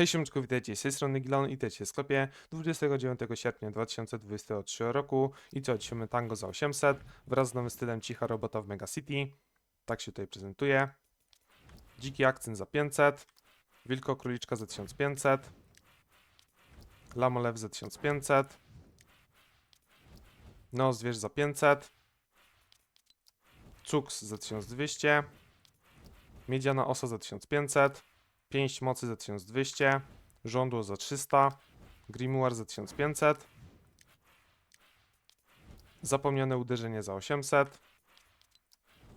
Hej siemczku, witajcie, z tej strony Gilon i witajcie w sklepie. 29 sierpnia 2023 roku. I co, dzisiaj tango za 800 wraz z nowym stylem cicha robota w Mega City, tak się tutaj prezentuje. Dziki akcent za 500, Wilko Króliczka za 1500, Lamolew za 1500, No Zwierz za 500, Cuks za 1200, Miedziana Osa za 1500, Pięść mocy za 1200, żądło za 300, grimoire za 1500, zapomniane uderzenie za 800,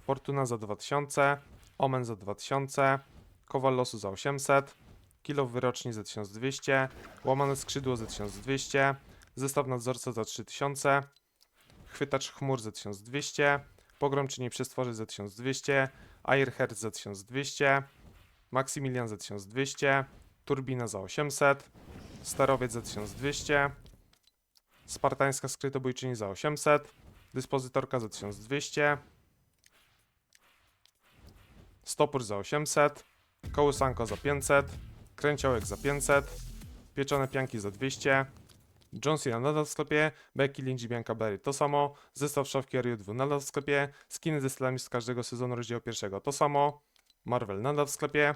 fortuna za 2000, omen za 2000, kowal losu za 800, kilo wyroczni za 1200, łamane skrzydło za 1200, zestaw nadzorca za 3000, chwytacz chmur za 1200, pogromczyni przestworzy za 1200, Airherz za 1200, Maksymilian za 1200, Turbina za 800, Starowiec za 1200, Spartańska skrytobójczyni za 800, Dyspozytorka za 1200, Stopór za 800, Kołysanko za 500, Kręciołek za 500, Pieczone pianki za 200, John Cena nadal w sklepie, Becky Lynch i Bianca Berry to samo, zestaw szafki Ariu 2 nadal w sklepie, skiny ze stylami z każdego sezonu rozdziału pierwszego to samo, Marvel nadal w sklepie,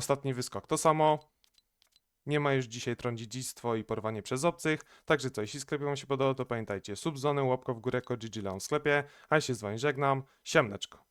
Ostatni wyskok to samo. Nie ma już dzisiaj trądzidzistwo i porwanie przez obcych, także co, jeśli sklepie wam się podoba, to pamiętajcie, subzony, łapka w górę, kod GG w sklepie, a ja się z wami żegnam, siemneczko.